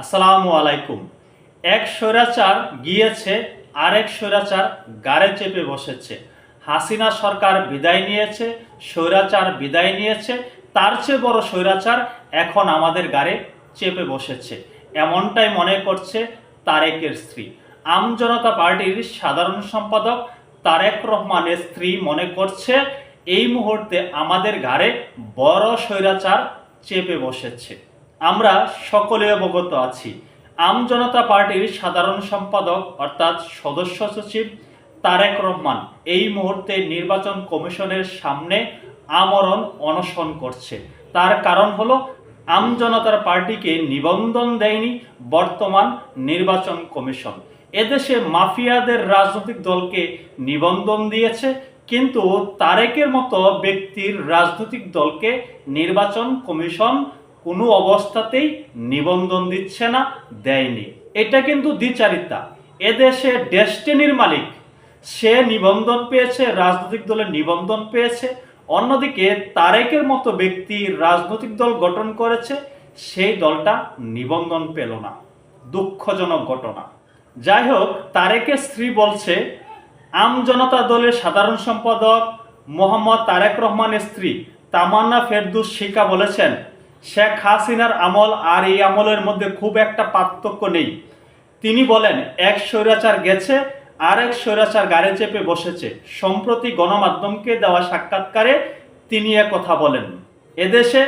আসসালামু আলাইকুম। এক স্বৈরাচার গিয়েছে, আরেক স্বৈরাচার গাড়ে চেপে বসেছে। হাসিনা সরকার বিদায় নিয়েছে, স্বৈরাচার বিদায় নিয়েছে, তার চেয়ে বড় স্বৈরাচার এখন আমাদের গাড়ে চেপে বসেছে। এমনটাই মনে করছে তারেকের স্ত্রী। আমজনতা পার্টির সাধারণ সম্পাদক তারেক রহমানের স্ত্রী মনে করছে, এই মুহূর্তে আমাদের ঘাড়ে বড় স্বৈরাচার চেপে বসেছে। আমরা সকলে অবগত আছি। আম জনতা পার্টির সাধারণ সম্পাদক অর্থাৎ সদস্য সচিব তারেক রহমান এই মুহূর্তে নির্বাচন কমিশনের সামনে আমরণ অনশন করছে। তার কারণ হলো আমজনতার পার্টিকে নিবন্ধন দেয়নি বর্তমান নির্বাচন কমিশন। এদেশে মাফিয়াদের রাজনৈতিক দলকে নিবন্ধন দিয়েছে, কিন্তু তারেকের মতো ব্যক্তির রাজনৈতিক দলকে নির্বাচন কমিশন কোনো অবস্থাতেই নিবন্ধন দিচ্ছে না, দেয়নি। এটা কিন্তু দ্বিচারিতা। এদেশে ডেস্টিনির মালিক, সে নিবন্ধন পেয়েছে, রাজনৈতিক দলের নিবন্ধন পেয়েছে। অন্যদিকে তারেকের মতো ব্যক্তি রাজনৈতিক দল গঠন করেছে, সেই দলটা নিবন্ধন পেল না। দুঃখজনক ঘটনা। যাই হোক, তারেকের স্ত্রী বলছে আমজনতা দলের সাধারণ সম্পাদক মোহাম্মদ তারেক রহমানের স্ত্রী তামান্না ফেরদুস শিকা বলেছেন শেখ হাসিনার আমল আর এই আমলের মধ্যে খুব একটা পার্থক্য নেই। তিনি বলেন, এক স্বৈরাচার গেছে আর এক স্বৈরাচার গাড়ি চেপে বসেছে। সম্প্রতি গণমাধ্যমকে দেওয়া সাক্ষাৎকারে তিনি কথা বলেন। এদেশে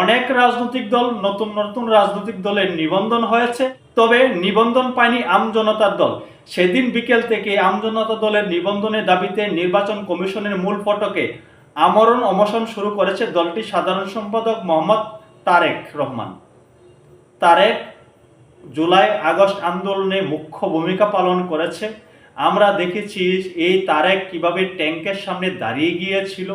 অনেক রাজনৈতিক দল নতুন নতুন রাজনৈতিক দলের নিবন্ধন হয়েছে, তবে নিবন্ধন পায়নি আমজনতার দল। সেদিন বিকেল থেকে আমজনতা দলের নিবন্ধনের দাবিতে নির্বাচন কমিশনের মূল ফটকে আমরণ অমসন শুরু করেছে দলটির সাধারণ সম্পাদক মোহাম্মদ তারেক রহমান। তারেক জুলাই আগস্ট আন্দোলনে মুখ্য ভূমিকা পালন করেছে। আমরা দেখেছি এই তারেক কীভাবে ট্যাঙ্কের সামনে দাঁড়িয়ে গিয়েছিল,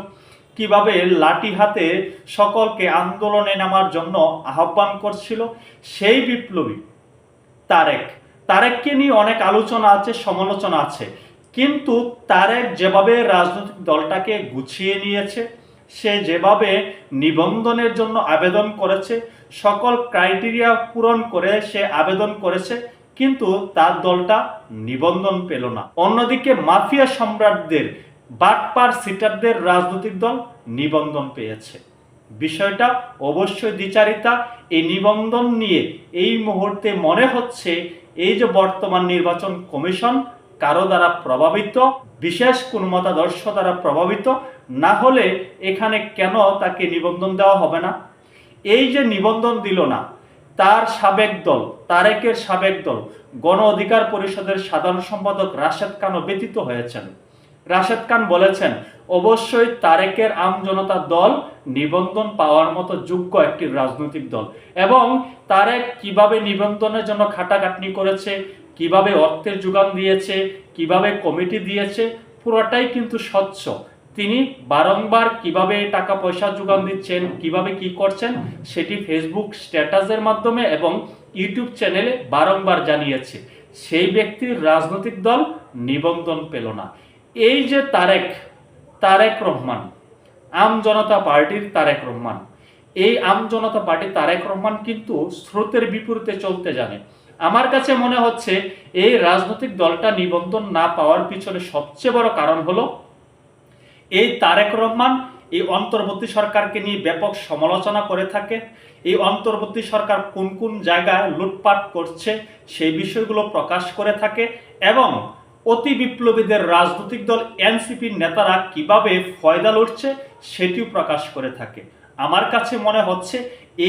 কীভাবে লাঠি হাতে সকলকে আন্দোলনে নামার জন্য আহ্বান করছিল। সেই বিপ্লবী তারেক। তারেককে নিয়ে অনেক আলোচনা আছে, সমালোচনা আছে। কিন্তু তারেক যেভাবে রাজনৈতিক দলটাকে গুছিয়ে নিয়েছে সে যেভাবে নিবন্ধনের জন্য আবেদন করেছে, সকল ক্রাইটেরিয়া পূরণ করে সে আবেদন করেছে, কিন্তু তার দলটা নিবন্ধন পেল না। অন্যদিকে মাফিয়া সম্রাটদের, বাটপার সিটারদের রাজনৈতিক দল নিবন্ধন পেয়েছে। বিষয়টা অবশ্যই দ্বিচারিতা, এই নিবন্ধন নিয়ে এই মুহূর্তে মনে হচ্ছে এই যে বর্তমান নির্বাচন কমিশন কারও দ্বারা প্রভাবিত, বিশেষ কোন মতাদর্শ দ্বারা প্রভাবিত, না হলে এখানে কেন তাকে নিবন্ধন দেওয়া হবে না? এই যে নিবন্ধন দিল না, তার সাবেক দল, তারেকের সাবেক দল, গণ অধিকার পরিষদের সাধারণ সম্পাদক রাশেদ খানও ব্যতীত হয়েছেন। রাশেদ খান বলেছেন, অবশ্যই তারেকের আম জনতা দল নিবন্ধন পাওয়ার মতো যোগ্য একটি রাজনৈতিক দল এবং তারেক কীভাবে নিবন্ধনের জন্য খাটাখাটনি করেছে কীভাবে অর্থের যোগান দিয়েছে, কীভাবে কমিটি দিয়েছে, পুরোটাই কিন্তু স্বচ্ছ। তিনি বারংবার কীভাবে টাকা পয়সা যোগান দিচ্ছেন, কীভাবে কি করছেন, সেটি ফেসবুক স্ট্যাটাসের মাধ্যমে এবং ইউটিউব চ্যানেলে বারংবার জানিয়েছে। সেই ব্যক্তির রাজনৈতিক দল নিবন্ধন পেল না। এই যে তারেক তারেক রহমান, আম জনতা পার্টির তারেক রহমান। এই আম জনতা পার্টি তারেক রহমান কিন্তু স্রোতের বিপরীতে চলতে জানে। আমার কাছে মনে হচ্ছে এই রাজনৈতিক দলটা নিবন্ধন না পাওয়ার পিছনে সবচেয়ে বড় কারণ হলো এই তারেক রহমান, এই অন্তর্বর্তী সরকারকে নিয়ে ব্যাপক সমালোচনা করে থাকে। এই অন্তর্বর্তী সরকার কোন কোন জায়গায় লুটপাট করছে সেই বিষয়গুলো প্রকাশ করে থাকে এবং অতি বিপ্লবীদের রাজনৈতিক দল এনসিপির নেতারা কীভাবে ফয়দা লড়ছে সেটিও প্রকাশ করে থাকে। আমার কাছে মনে হচ্ছে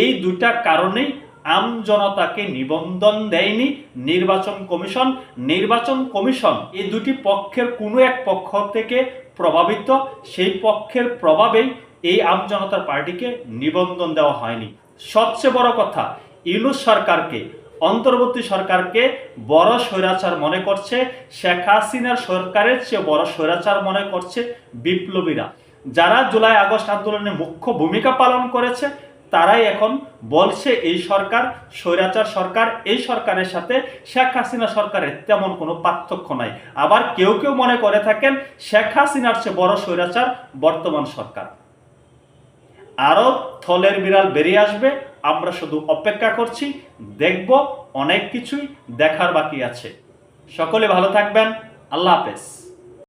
এই দুইটা কারণেই আম জনতাকে নিবন্ধন দেয়নি নির্বাচন কমিশন। নির্বাচন কমিশন এই দুটি পক্ষের কোনো এক পক্ষ থেকে প্রভাবিত, সেই পক্ষের প্রভাবেই এই আম জনতার পার্টিকে নিবন্ধন দেওয়া হয়নি। সবচেয়ে বড় কথা, ইউনুস সরকারকে, অন্তর্বর্তী সরকারকে বড় স্বৈরাচার মনে করছে, শেখ হাসিনার সরকারের চেয়ে বড় স্বৈরাচার মনে করছে বিপ্লবীরা। যারা জুলাই আগস্ট আন্দোলনে মুখ্য ভূমিকা পালন করেছে তারাই এখন বলছে এই সরকার, স্বৈরাচার সরকার, এই সরকারের সাথে শেখ হাসিনা সরকারের তেমন কোনো পার্থক্য নাই। আবার কেউ কেউ মনে করে থাকেন শেখ হাসিনার চেয়ে বড় স্বৈরাচার বর্তমান সরকার। আরও থলের বিড়াল বেরিয়ে আসবে, আমরা শুধু অপেক্ষা করছি, দেখব অনেক কিছুই দেখার বাকি আছে। সকলে ভালো থাকবেন, আল্লাহ হাফেজ।